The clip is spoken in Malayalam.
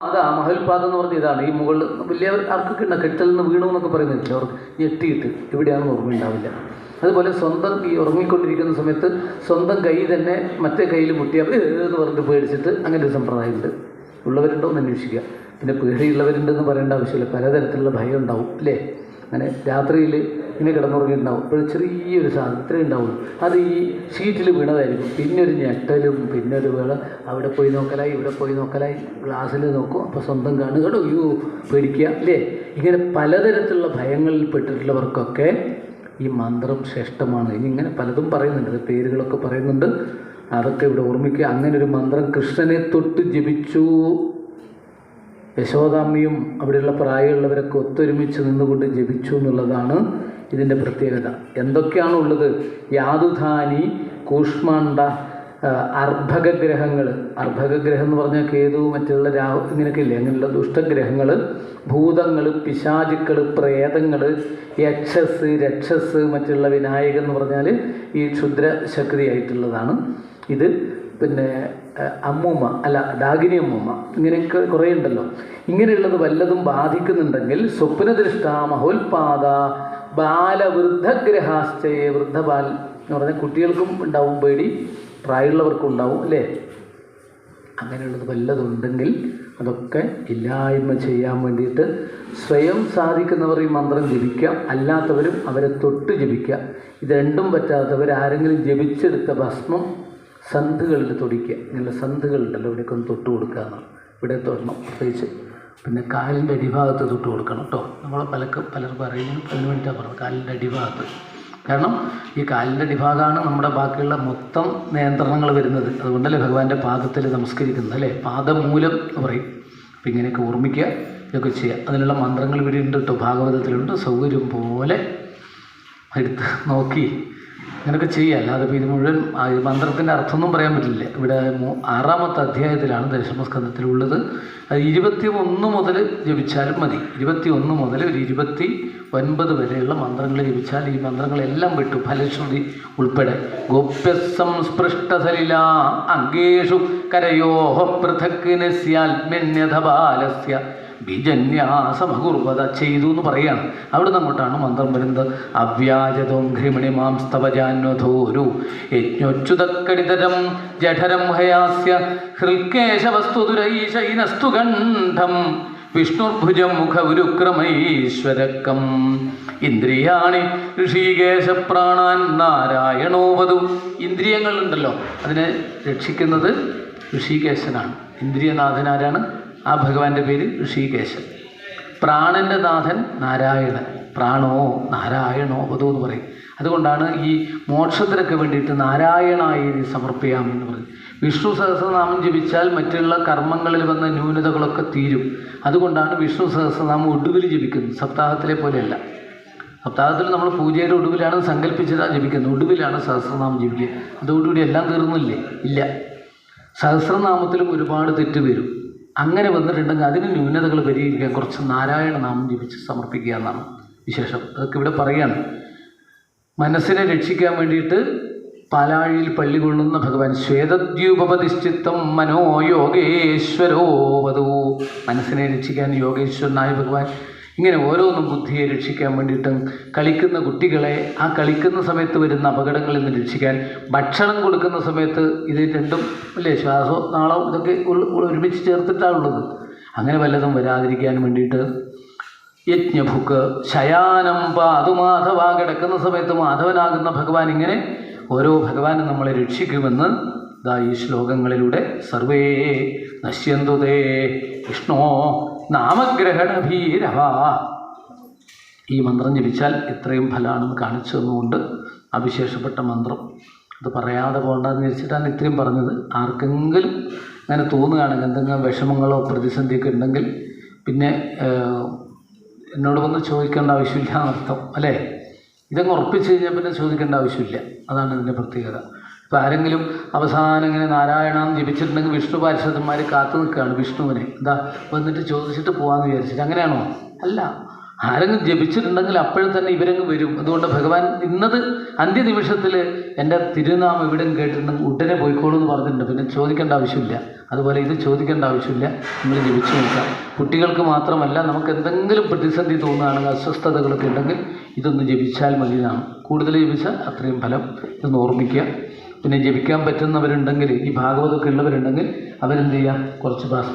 അതാ മഹൽപാദം എന്ന് പറഞ്ഞ ഇതാണ്. ഈ മുകളിൽ വലിയ ആർക്കൊക്കെ കിട്ടുന്ന കെട്ടിൽ നിന്ന് വീണു എന്നൊക്കെ പറയുന്നില്ല അവർക്ക് ഞെട്ടിയിട്ട് എവിടെയാണെന്ന് ഓർമ്മയുണ്ടാവില്ല അതുപോലെ സ്വന്തം ഈ ഉറങ്ങിക്കൊണ്ടിരിക്കുന്ന സമയത്ത് സ്വന്തം കൈ തന്നെ മറ്റേ കയ്യിൽ മുട്ടിയാൽ എന്ന് പറഞ്ഞിട്ട് പേടിച്ചിട്ട് അങ്ങനെ ഒരു സമ്പ്രദായമുണ്ട്. ഉള്ളവരുണ്ടോ എന്ന് അന്വേഷിക്കുക. പിന്നെ പേടിയുള്ളവരുണ്ടെന്ന് പറയേണ്ട ആവശ്യമില്ല. പലതരത്തിലുള്ള ഭയം ഉണ്ടാവും അല്ലേ? അങ്ങനെ രാത്രിയിൽ ഇങ്ങനെ കിടന്നുറങ്ങിയിട്ടുണ്ടാവും. ഇപ്പോൾ ചെറിയൊരു സാധനം ഇത്രയും ഉണ്ടാവുള്ളൂ. അത് ഈ ഷീറ്റിൽ വീണതായിരിക്കും. പിന്നെ ഒരു ഞെട്ടലും പിന്നെ ഒരു വേള. അവിടെ പോയി നോക്കലായി ഇവിടെ പോയി നോക്കലായി. ഗ്ലാസ്സിൽ നോക്കും അപ്പോൾ സ്വന്തം കാണുക അയ്യോ പേടിക്കുക അല്ലേ? ഇങ്ങനെ പലതരത്തിലുള്ള ഭയങ്ങളിൽ പെട്ടിട്ടുള്ളവർക്കൊക്കെ ഈ മന്ത്രം ശ്രേഷ്ഠമാണ്. ഇനി ഇങ്ങനെ പലതും പറയുന്നുണ്ട്. പേരുകളൊക്കെ പറയുന്നുണ്ട്. അതൊക്കെ ഇവിടെ ഓർമ്മിക്കുക. അങ്ങനെ ഒരു മന്ത്രം കൃഷ്ണനെ തൊട്ട് ജപിച്ചു. യശോദാമ്മയും അവിടെയുള്ള പ്രായമുള്ളവരൊക്കെ ഒത്തൊരുമിച്ച് നിന്നുകൊണ്ട് ജപിച്ചു എന്നുള്ളതാണ് ഇതിന്റെ പ്രത്യേകത. എന്തൊക്കെയാണ് ഉള്ളത് യാതുധാനി കൂഷ്മാണ്ട അർഭകഗ്രഹങ്ങൾ. അർഭകഗ്രഹം എന്ന് പറഞ്ഞാൽ കേതു മറ്റുള്ള രാഹു ഇങ്ങനെയൊക്കെ ഇല്ലേ? അങ്ങനെയുള്ള ദുഷ്ടഗ്രഹങ്ങൾ ഭൂതങ്ങൾ പിശാചുക്കൾ പ്രേതങ്ങൾ യക്ഷസ് രക്ഷസ് മറ്റുള്ള വിനായകൻ എന്ന് പറഞ്ഞാൽ ഈ ക്ഷുദ്ര ശക്തിയായിട്ടുള്ളതാണ് ഇത് പിന്നെ അമ്മൂമ്മ അല്ല ഡാഗിനി അമ്മൂമ്മ. ഇങ്ങനെയൊക്കെ കുറേ ഉണ്ടല്ലോ. ഇങ്ങനെയുള്ളത് വല്ലതും ബാധിക്കുന്നുണ്ടെങ്കിൽ സ്വപ്നദൃഷ്ട മഹോൽപാദ ബാലവൃദ്ധഗ്രഹാശ്ചയ വൃദ്ധബാൽ എന്ന് പറഞ്ഞാൽ കുട്ടികൾക്കും ഉണ്ടാവും പേടി പ്രായമുള്ളവർക്കും ഉണ്ടാവും അല്ലേ? അങ്ങനെയുള്ളത് വല്ലതുണ്ടെങ്കിൽ അതൊക്കെ ഇല്ലായ്മ ചെയ്യാൻ വേണ്ടിയിട്ട് സ്വയം സാധിക്കുന്നവർ ഈ മന്ത്രം ജപിക്കാം അല്ലാത്തവരും അവരെ തൊട്ട് ജപിക്കാം ഇത് രണ്ടും പറ്റാത്തവർ ആരെങ്കിലും ജപിച്ചെടുത്ത ഭസ്മം സന്ധികളിൽ തൊടിക്കുക. ഇങ്ങനെയുള്ള സന്ധികളുണ്ടല്ലോ ഇവിടെയൊക്കെ ഒന്ന് തൊട്ട് കൊടുക്കുക എന്നാണ്. ഇവിടെ തൊടണം പ്രത്യേകിച്ച് പിന്നെ കാലിന്റെ അടിഭാഗത്ത് തൊട്ട് കൊടുക്കണം കേട്ടോ. നമ്മൾ പലക്ക് പലർക്കും അറിയുന്നു അതിന് വേണ്ടിയിട്ടാണ് പറഞ്ഞത്. കാലിന്റെ അടിഭാഗത്ത്. കാരണം ഈ കാലിന്റെ അടിഭാഗമാണ് നമ്മുടെ ബാക്കിയുള്ള മൊത്തം നിയന്ത്രണങ്ങൾ വരുന്നത്. അതുകൊണ്ടല്ലേ ഭഗവാന്റെ പാദത്തിൽ നമസ്കരിക്കുന്നത് അല്ലേ? പാദമൂലം എന്ന് പറയും. അപ്പം ഇങ്ങനെയൊക്കെ ഓർമ്മിക്കുക ഇതൊക്കെ ചെയ്യുക. അതിനുള്ള മന്ത്രങ്ങൾ ഇവിടെ ഉണ്ട് കേട്ടോ. ഭാഗവതത്തിലുണ്ട്. സൗകര്യം പോലെ എടുത്ത് നോക്കി. അങ്ങനെയൊക്കെ ചെയ്യുക അല്ലാതെ ഇത് മുഴുവൻ മന്ത്രത്തിന്റെ അർത്ഥമൊന്നും പറയാൻ പറ്റില്ല. ഇവിടെ ആറാമത്തെ അധ്യായത്തിലാണ് ദശമസ്കന്ധത്തിലുള്ളത്. അത് ഇരുപത്തി ഒന്ന് മുതൽ ജപിച്ചാലും മതി. ഇരുപത്തി ഒന്ന് മുതൽ ഒരു ഇരുപത്തി ഒൻപത് വരെയുള്ള മന്ത്രങ്ങൾ ജപിച്ചാൽ ഈ മന്ത്രങ്ങളെല്ലാം വിട്ടു. ഫലശ്രുതി ഉൾപ്പെടെ. ഗോപ്യസംസ്പൃഷ്ടസലില അംഗേഷു കരയോഹ പൃഥക് നസ്യാത്മന്യഥ ബാലസ്യ. ബീജന്യാസമകുർവത ചെയ്തു എന്ന് പറയുകയാണ് അവിടെ അങ്ങോട്ടാണ് മന്ത്രം വരുന്നത്. അവ്യാജതോം ഘ്രിമണി മാം സ്തവജാന്വധോരു യജ്ഞോച്യുതക്കടിതരം ജഠരം ഹയാസ്യ ഹൃൽക്കേശവസ്തുതുരൈശൈനസ്തു ഗണ്ഠം വിഷ്ണുർഭുജം മുഖ ഉരുക്രമൈശ്വരക്കം ഇന്ദ്രിയാണി ഋഷികേശപ്രാണാൻ നാരായണോവതു ഇന്ദ്രിയങ്ങളുണ്ടല്ലോ. അതിനെ രക്ഷിക്കുന്നത് ഋഷികേശനാണ്. ഇന്ദ്രിയനാഥനാരാണ്? ആ ഭഗവാന്റെ പേര് ഋഷികേശൻ. പ്രാണന്റെ നാഥൻ നാരായണൻ. പ്രാണോ നാരായണോ അതോ എന്ന് പറയും. അതുകൊണ്ടാണ് ഈ മോക്ഷത്തിനൊക്കെ വേണ്ടിയിട്ട് നാരായണായി സമർപ്പിക്കാം എന്ന് പറയും വിഷ്ണു സഹസ്രനാമം ജപിച്ചാൽ മറ്റുള്ള കർമ്മങ്ങളിൽ വന്ന ന്യൂനതകളൊക്കെ തീരും. അതുകൊണ്ടാണ് വിഷ്ണു സഹസ്രനാമം ഒടുവിൽ ജപിക്കുന്നത്. സപ്താഹത്തിലെ പോലെയല്ല. സപ്താഹത്തിൽ നമ്മൾ പൂജയുടെ ഒടുവിലാണ് സങ്കല്പിച്ചതാണ് ജപിക്കുന്നത്. ഒടുവിലാണ് സഹസ്രനാമം ജപിക്കുക. അതോടുകൂടി എല്ലാം തീർന്നില്ലേ? ഇല്ല. സഹസ്രനാമത്തിലും ഒരുപാട് തെറ്റ് വരും. അങ്ങനെ വന്നിട്ടുണ്ടെങ്കിൽ അതിന് ന്യൂനതകൾ പരിഹരിക്കാൻ കുറച്ച് നാരായണ നാമം ജപിച്ച് സമർപ്പിക്കുക എന്നാണ് വിശേഷം. അതൊക്കെ ഇവിടെ പറയാണ്. മനസ്സിനെ രക്ഷിക്കാൻ വേണ്ടിയിട്ട് പാലാഴിയിൽ പള്ളി കൊള്ളുന്ന ഭഗവാൻ ശ്വേതദ്യൂപതിശ്ചിത്തം മനോ യോഗേശ്വരോ വധു. മനസ്സിനെ രക്ഷിക്കാൻ യോഗേശ്വരനായ ഭഗവാൻ ഇങ്ങനെ ഓരോന്നും ബുദ്ധിയെ രക്ഷിക്കാൻ വേണ്ടിയിട്ടും കളിക്കുന്ന കുട്ടികളെ ആ കളിക്കുന്ന സമയത്ത് വരുന്ന അപകടങ്ങളിൽ നിന്ന് രക്ഷിക്കാൻ ഭക്ഷണം കൊടുക്കുന്ന സമയത്ത് ഇത് രണ്ടും അല്ലേ ശ്വാസോ നാളോ ഇതൊക്കെ ഒരുമിച്ച് ചേർത്തിട്ടാണുള്ളത് അങ്ങനെ വല്ലതും വരാതിരിക്കാൻ വേണ്ടിയിട്ട് യജ്ഞഭുക്ക് ശയാനം പാതുമാധവ കിടക്കുന്ന സമയത്ത് മാധവനാകുന്ന ഭഗവാൻ ഇങ്ങനെ ഓരോ ഭഗവാനും നമ്മളെ രക്ഷിക്കുമെന്ന് ഇതാ ഈ ശ്ലോകങ്ങളിലൂടെ സർവേ നശ്യന്തുതേ വിഷ്ണോ നാമഗ്രഹണഭീരവ. ഈ മന്ത്രം ജപിച്ചാൽ ഇത്രയും ഫലമാണെന്ന് കാണിച്ചു തന്നുകൊണ്ട് അവിശേഷപ്പെട്ട മന്ത്രം. അത് പറയാതെ പോകണ്ടെന്ന് വെച്ചിട്ടാണ് ഇത്രയും പറഞ്ഞത്. ആർക്കെങ്കിലും അങ്ങനെ തോന്നുകയാണെങ്കിൽ എന്തെങ്കിലും വിഷമങ്ങളോ പ്രതിസന്ധിയൊക്കെ ഉണ്ടെങ്കിൽ പിന്നെ എന്നോട് വന്ന് ചോദിക്കേണ്ട ആവശ്യമില്ല എന്നർത്ഥം അല്ലേ? ഇതങ്ങ് ഉറപ്പിച്ച് കഴിഞ്ഞാൽ പിന്നെ ചോദിക്കേണ്ട ആവശ്യമില്ല. അതാണ് ഇതിന്റെ പ്രത്യേകത. ഇപ്പോൾ ആരെങ്കിലും അവസാനം ഇങ്ങനെ നാരായണം ജപിച്ചിട്ടുണ്ടെങ്കിൽ വിഷ്ണു പാരിഷദന്മാർ കാത്തു നിൽക്കുകയാണ് വിഷ്ണുവിനെ. എന്താ വന്നിട്ട് ചോദിച്ചിട്ട് പോകാമെന്ന് വിചാരിച്ചിട്ട്. അങ്ങനെയാണോ? അല്ല. ആരെങ്കിലും ജപിച്ചിട്ടുണ്ടെങ്കിൽ അപ്പോഴും തന്നെ ഇവരങ്ങ് വരും. അതുകൊണ്ട് ഭഗവാൻ ഇന്നത് അന്ത്യനിമിഷത്തിൽ എന്റെ തിരുനാമം ഇവിടെ കേട്ടിട്ടുണ്ടെങ്കിൽ ഉടനെ പോയിക്കോളൂ എന്ന് പറഞ്ഞിട്ടുണ്ട്. പിന്നെ ചോദിക്കേണ്ട ആവശ്യമില്ല. അതുപോലെ ഇത് ചോദിക്കേണ്ട ആവശ്യമില്ല. നമ്മൾ ജപിച്ചു നോക്കാം. കുട്ടികൾക്ക് മാത്രമല്ല നമുക്ക് എന്തെങ്കിലും പ്രതിസന്ധി തോന്നുകയാണെങ്കിൽ അസ്വസ്ഥതകളൊക്കെ ഉണ്ടെങ്കിൽ ഇതൊന്ന് ജപിച്ചാൽ മതി എന്നാണ് കൂടുതൽ ജപിച്ചാൽ അത്രയും ഫലം ഇതൊന്ന് ഓർമ്മിക്കുക. പിന്നെ ജപിക്കാൻ പറ്റുന്നവരുണ്ടെങ്കിൽ ഈ ഭാഗവതമൊക്കെ ഉള്ളവരുണ്ടെങ്കിൽ അവരെന്ത് ചെയ്യുക? കുറച്ച്